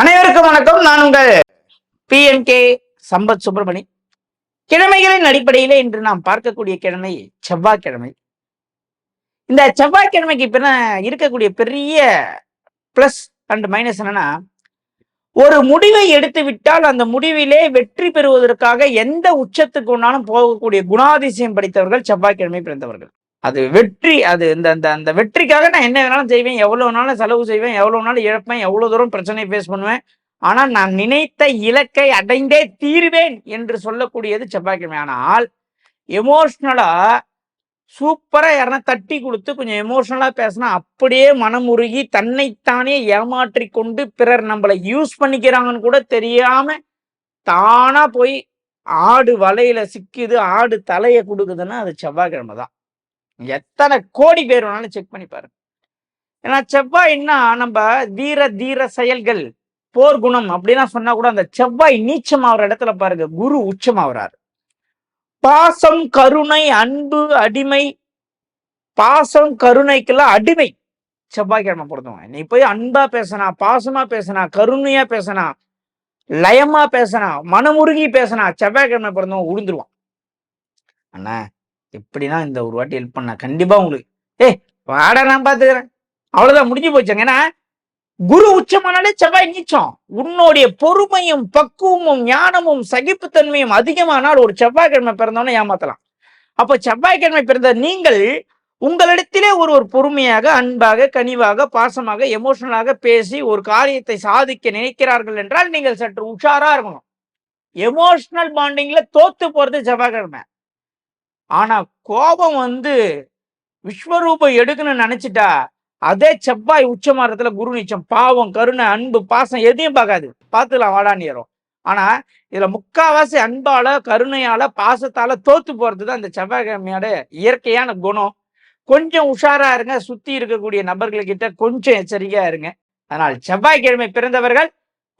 அனைவருக்கும் வணக்கம். நான் உங்கள் பிஎன்கே சம்பத் சுப்பிரமணி. கிழமைகளின் அடிப்படையிலே இன்று நாம் பார்க்கக்கூடிய கிழமை செவ்வாய்க்கிழமை. இந்த செவ்வாய்க்கிழமைக்கு பின்ன இருக்கக்கூடிய பெரிய பிளஸ் அண்ட் மைனஸ் என்னன்னா ஒரு முடிவை எடுத்து விட்டால் அந்த முடிவிலே வெற்றி பெறுவதற்காக எந்த உச்சத்துக்கு உண்டானும் போகக்கூடிய குணாதிசயம் படித்தவர்கள் செவ்வாய்க்கிழமை பிறந்தவர்கள். அது வெற்றி அது இந்த அந்த அந்த வெற்றிக்காக நான் என்ன வேணாலும் செய்வேன் எவ்வளோ நாளும் செலவு செய்வேன் எவ்வளோ நாளும் இழப்பேன் எவ்வளோ தூரம் பிரச்சனையை ஃபேஸ் பண்ணுவேன். ஆனால் நான் நினைத்த இலக்கை அடைந்தே தீர்வேன் என்று சொல்லக்கூடியது செவ்வாய்க்கிழமை. ஆனால் எமோஷ்னலாக சூப்பராக யாரா தட்டி கொடுத்து கொஞ்சம் எமோஷ்னலாக பேசினா அப்படியே மனமுருகி தன்னைத்தானே ஏமாற்றி கொண்டு பிறர் நம்மளை யூஸ் பண்ணிக்கிறாங்கன்னு கூட தெரியாமல் தானாக போய் ஆடு வலையில் சிக்குது ஆடு தலையை கொடுக்குதுன்னா அது செவ்வாய்க்கிழமை தான் எத்தனை கோடி பேர் வேணாலும் செக் பண்ணி பாருங்க. ஏன்னா செவ்வாய்னா நம்ம தீர தீர செயல்கள் போர் குணம் அப்படின்னா சொன்னா கூட அந்த செவ்வாய் நீச்சம் ஆகிற இடத்துல பாருங்க குரு உச்சம் ஆகுறாரு. பாசம் கருணை அன்பு அடிமை பாசம் கருணைக்கெல்லாம் அடிமை. செவ்வாய்க்கிழமை பொறுத்தவங்க நீ போய் அன்பா பேசினா பாசமா பேசினா கருணையா பேசினா லயமா பேசினா மனமுருகி பேசினா செவ்வாய்க்கிழமை பிறந்தவன் உளுந்துருவான். அண்ணா எப்படின்னா இந்த ஒரு வாட்டி ஹெல்ப் பண்ண கண்டிப்பா உங்களுக்கு. ஏய் வாட நான் பாத்துக்கிறேன். அவ்வளவுதான் முடிஞ்சு போச்சுங்க ஏன்னா குரு உச்சமானாலே செவ்வாய் நீச்சம். உன்னுடைய பொறுமையும் பக்குவமும் ஞானமும் சகிப்புத்தன்மையும் அதிகமானால் ஒரு செவ்வாய்க்கிழமை பிறந்தவன ஏமாத்தலாம். அப்போ செவ்வாய்க்கிழமை பிறந்த நீங்கள் உங்களிடத்திலே ஒரு ஒரு பொறுமையாக அன்பாக கனிவாக பாசமாக எமோஷனலாக பேசி ஒரு காரியத்தை சாதிக்க நினைக்கிறார்கள் என்றால் நீங்கள் சற்று உஷாரா இருக்கணும். எமோஷனல் பாண்டிங்ல தோத்து போறது செவ்வாய்க்கிழமை. ஆனா கோபம் வந்து விஸ்வரூபம் எடுக்கணும்னு நினைச்சிட்டா அதே செவ்வாய் உச்சமாரத்துல குரு நிச்சம் பாவம் கருணை அன்பு பாசம் எதையும் பார்க்காது. பார்த்துலாம் வாடாண்டியரும் ஆனா இதுல முக்காவாசி அன்பால கருணையால பாசத்தால தோத்து போறது தான் இந்த செவ்வாய்க்கிழமையோட இயற்கையான குணம். கொஞ்சம் உஷாரா இருங்க சுத்தி இருக்கக்கூடிய நபர்கள்கிட்ட கொஞ்சம் எச்சரிக்கையா இருங்க. அதனால் செவ்வாய்க்கிழமை பிறந்தவர்கள்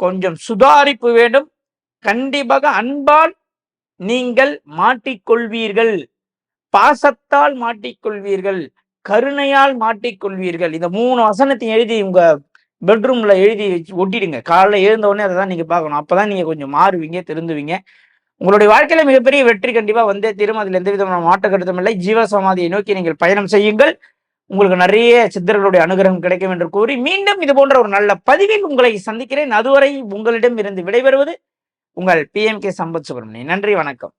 கொஞ்சம் சுதாரிப்பு வேண்டும். கண்டிப்பாக அன்பால் நீங்கள் மாட்டிக்கொள்வீர்கள். பாசத்தால் மாட்டிக்கொள்வீர்கள் கருணையால் மாட்டிக்கொள்வீர்கள். இந்த மூணு வசனத்தையும் எழுதி உங்க பெட்ரூம்ல எழுதி வச்சு ஒட்டிடுங்க. காலைல எழுந்த உடனே அதை தான் நீங்க பார்க்கணும். அப்பதான் நீங்க கொஞ்சம் மாறுவீங்க திருந்துவீங்க. உங்களுடைய வாழ்க்கையில மிகப்பெரிய வெற்றி கண்டிப்பா வந்தே தீரும் அதில் எந்த விதமான மாற்ற கருத்தும் இல்லை. ஜீவ சமாதியை நோக்கி நீங்கள் பயணம் செய்யுங்கள். உங்களுக்கு நிறைய சித்தர்களுடைய அனுகிரகம் கிடைக்கும் என்று கூறி மீண்டும் இது போன்ற ஒரு நல்ல பதிவில் உங்களை சந்திக்கிறேன். அதுவரை உங்களிடம் இருந்து விடைபெறுவது உங்கள் P M K Sampath Subramanian. நன்றி வணக்கம்.